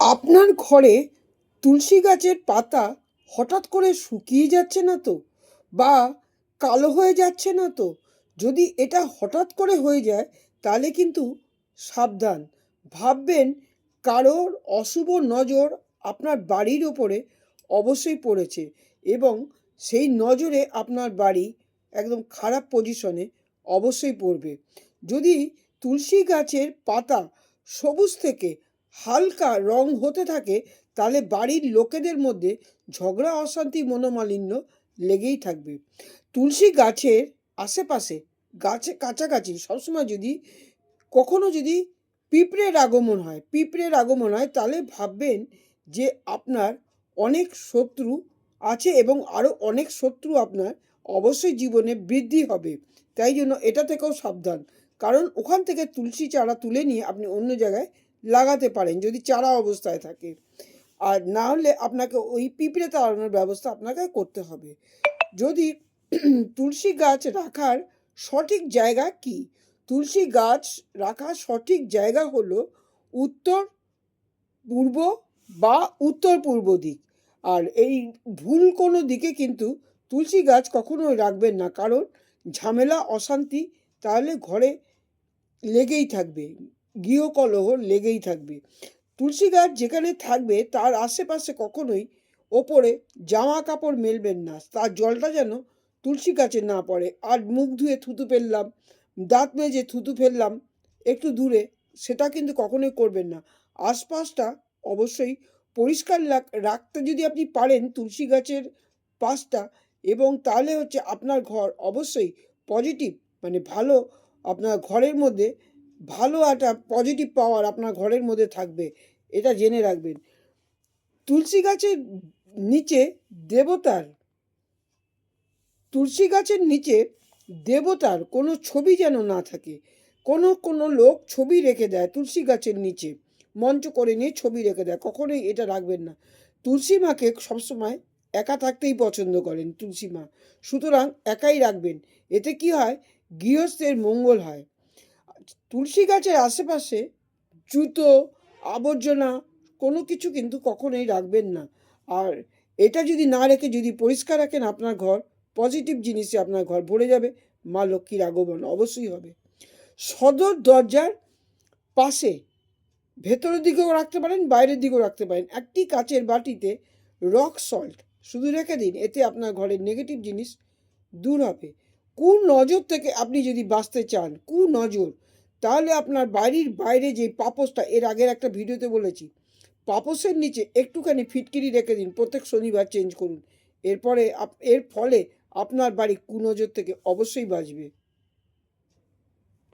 আপনার ঘরে তুলসী গাছের পাতা হঠাৎ করে শুকিয়ে যাচ্ছে না তো? বা কালো হয়ে যাচ্ছে না তো? যদি এটা হঠাৎ করে হয়ে যায়, তাহলে কিন্তু সাবধান। ভাববেন, কারোর অশুভ নজর আপনার বাড়ির ওপরে অবশ্যই পড়েছে এবং সেই নজরে আপনার বাড়ি একদম খারাপ পজিশনে অবশ্যই পড়বে। যদি তুলসী গাছের পাতা সবুজ থেকে হালকা রং হতে থাকে, তাহলে বাড়ির লোকেদের মধ্যে ঝগড়া, অশান্তি, মনোমালিন্য লেগেই থাকবে। তুলসী গাছের আশেপাশে গাছে কাছাকাছি সবসময় যদি, কখনো যদি পিঁপড়ের আগমন হয়, পিঁপড়ের আগমন হয়, তাহলে ভাববেন যে আপনার অনেক শত্রু আছে এবং আরও অনেক শত্রু আপনার অবশ্যই জীবনে বৃদ্ধি হবে। তাই জন্য এটা থেকেও সাবধান। কারণ ওখান থেকে তুলসী চারা তুলে নিয়ে আপনি অন্য জায়গায় লাগাতে পারেন যদি চারা অবস্থায় থাকে। আর না হলে আপনাকে ওই পিঁপড়ে তাড়ানোর ব্যবস্থা আপনাকে করতে হবে। যদি তুলসী গাছ রাখার সঠিক জায়গা কি? তুলসী গাছ রাখার সঠিক জায়গা হলো উত্তর, পূর্ব বা উত্তর পূর্ব দিক। আর এই ভুল কোনো দিকে কিন্তু তুলসী গাছ কখনোই রাখবেন না। কারণ ঝামেলা, অশান্তি তাহলে ঘরে লেগেই থাকবে। গৃহকলহ লেগেই থাকবে। তুলসী গাছ যেখানে থাকবে, তার আশেপাশে কখনোই ওপরে জামা কাপড় মেলবেন না। তার জলটা যেন তুলসী গাছে না পড়ে। আর মুখ ধুয়ে থুতু ফেললাম, দাঁত মেজে থুতু ফেললাম একটু দূরে, সেটা কিন্তু কখনোই করবেন না। আশপাশটা অবশ্যই পরিষ্কার রাখ- রাখতে যদি আপনি পারেন তুলসী গাছের পাশটা এবং তাহলে হচ্ছে আপনার ঘর অবশ্যই পজিটিভ মানে ভালো আপনার ঘরের মধ্যে ভালো একটা পজিটিভ পাওয়ার আপনার ঘরের মধ্যে থাকবে, এটা জেনে রাখবেন। তুলসী গাছের নিচে দেবতার, তুলসী গাছের নিচে দেবতার কোনো ছবি যেন না থাকে, কোনো কোনো লোক ছবি রেখে দেয় তুলসী গাছের নিচে, মঞ্চ করে নিয়ে ছবি রেখে দেয়, কখনোই এটা রাখবেন না। তুলসী মাকে সবসময় একা থাকতেই পছন্দ করেন তুলসী মা, সুতরাং একাই রাখবেন, এতে কি হয়? গৃহস্থের মঙ্গল হয়। তুলসী গাছের আশেপাশে জুতো, আবর্জনা কোনো কিছু কিন্তু কখনোই রাখবেন না। আর এটা যদি না রেখে যদি পরিষ্কার রাখেন আপনার ঘর, পজিটিভ জিনিসে আপনার ঘর ভরে যাবে, মা লক্ষ্মীর আগমন অবশ্যই হবে। সদর দরজার পাশে ভেতরের দিকেও রাখতে পারেন, বাইরের দিকেও রাখতে পারেন। একটি কাচের বাটিতে রক সল্ট শুধু রেখে দিন, এতে আপনার ঘরের নেগেটিভ জিনিস দূর হবে। কু নজর থেকে আপনি যদি বাঁচতে চান কু নজর তাহলে আপনার বাড়ির বাইরে যে পাপসটা এর আগের একটা ভিডিওতে বলেছি পাপসের নিচে একটুখানি ফিটকিরি রেখে দিন, প্রত্যেক শনিবার চেঞ্জ করুন। এরপরে এর ফলে আপনার বাড়ি কুনজর থেকে অবশ্যই বাঁচবে।